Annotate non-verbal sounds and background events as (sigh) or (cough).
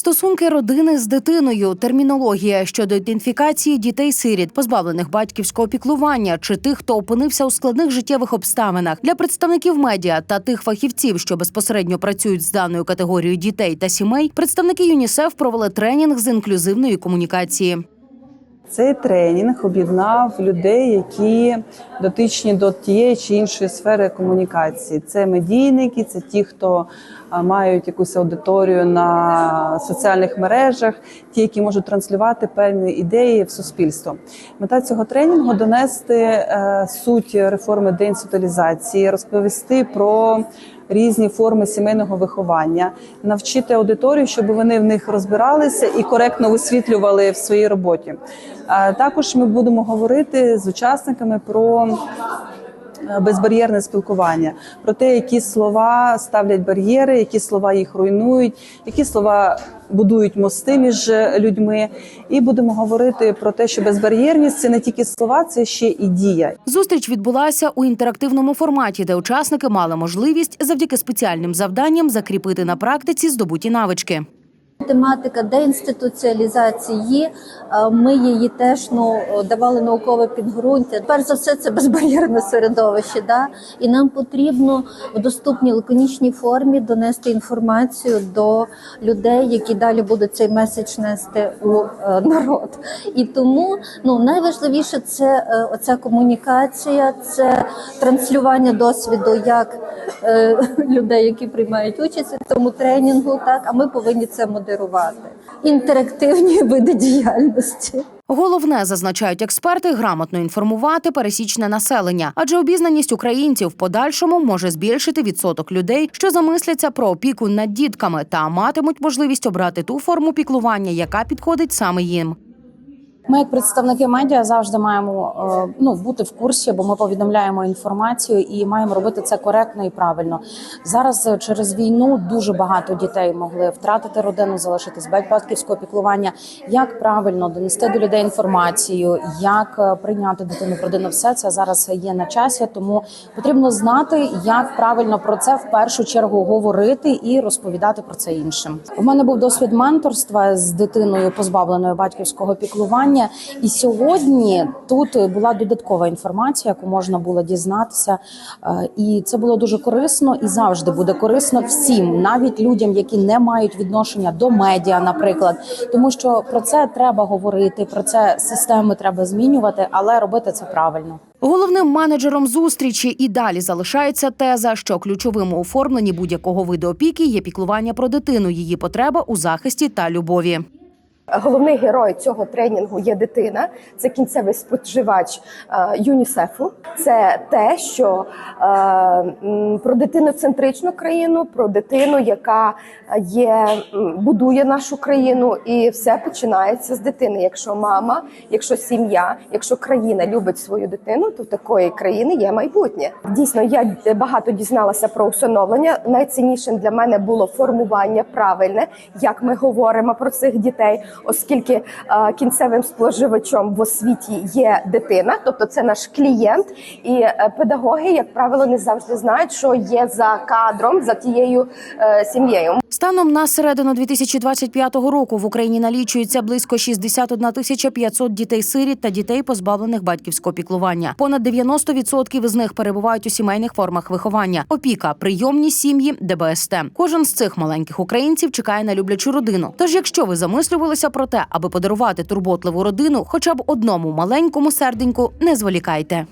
Стосунки родини з дитиною, термінологія щодо ідентифікації дітей-сиріт, позбавлених батьківського піклування, чи тих, хто опинився у складних життєвих обставинах для представників медіа та тих фахівців, що безпосередньо працюють з даною категорією дітей та сімей, представники ЮНІСЕФ провели тренінг з інклюзивної комунікації. Цей тренінг об'єднав людей, які дотичні до тієї чи іншої сфери комунікації. Це медійники, це ті, хто мають якусь аудиторію на соціальних мережах, ті, які можуть транслювати певні ідеї в суспільство. Мета цього тренінгу донести е, суть реформи деінституалізації, розповісти про різні форми сімейного виховання, навчити аудиторію, щоб вони в них розбиралися і коректно висвітлювали в своїй роботі. Також ми будемо говорити з учасниками про безбар'єрне спілкування, про те, які слова ставлять бар'єри, які слова їх руйнують, які слова будують мости між людьми. І будемо говорити про те, що безбар'єрність це не тільки слова, це ще і дія. Зустріч відбулася у інтерактивному форматі, де учасники мали можливість завдяки спеціальним завданням закріпити на практиці здобуті навички. Тематика деінституціалізації, е, ми її теж ну давали наукове підґрунтя. Перш за все, це безбар'єрне середовище. Да? І нам потрібно в доступній лаконічній формі донести інформацію до людей, які далі будуть цей меседж нести у е, народ. І тому ну найважливіше це е, оця комунікація, це транслювання досвіду як (laughs) людей, які приймають участь у цьому тренінгу. Так, а ми повинні це модерувати. Інтерактивні види діяльності. Головне, зазначають експерти, грамотно інформувати пересічне населення, адже обізнаність українців в подальшому може збільшити відсоток людей, що замисляться про опіку над дітками та матимуть можливість обрати ту форму піклування, яка підходить саме їм. Ми, як представники медіа, завжди маємо е, ну бути в курсі, бо ми повідомляємо інформацію і маємо робити це коректно і правильно. Зараз е, через війну дуже багато дітей могли втратити родину, залишитись батьківського піклування. Як правильно донести до людей інформацію, як е, прийняти дитину в родину, все це зараз є на часі. Тому потрібно знати, як правильно про це в першу чергу говорити і розповідати про це іншим. У мене був досвід менторства з дитиною, позбавленою батьківського піклування. І сьогодні тут була додаткова інформація, яку можна було дізнатися, Е, і це було дуже корисно і завжди буде корисно всім, навіть людям, які не мають відношення до медіа, наприклад, тому що про це треба говорити, про це системи треба змінювати, але робити це правильно. Головним менеджером зустрічі і далі залишається теза, що ключовим у оформленні будь-якого виду опіки є піклування про дитину, її потреба у захисті та любові. Головний герой цього тренінгу є дитина. Це кінцевий споживач е, ЮНІСЕФу. Це те, що е, про дитиноцентричну країну, про дитину, яка є будує нашу країну, і все починається з дитини. Якщо мама, якщо сім'я, якщо країна любить свою дитину, то в такої країни є майбутнє. Дійсно, я багато дізналася про усиновлення. Найціннішим для мене було формування правильне, як ми говоримо про цих дітей, оскільки кінцевим споживачом в освіті є дитина, тобто це наш клієнт, і е, педагоги, як правило, не завжди знають, що є за кадром за тією е, сім'єю. Станом на середину 2025 року в Україні налічується близько 61 тисяча 500 дітей-сиріт та дітей, позбавлених батьківського піклування. Понад 90% з них перебувають у сімейних формах виховання. Опіка, прийомні сім'ї, ДБСТ. Кожен з цих маленьких українців чекає на люблячу родину. Тож, якщо ви замислювалися про те, аби подарувати турботливу родину, хоча б одному маленькому серденьку, не зволікайте.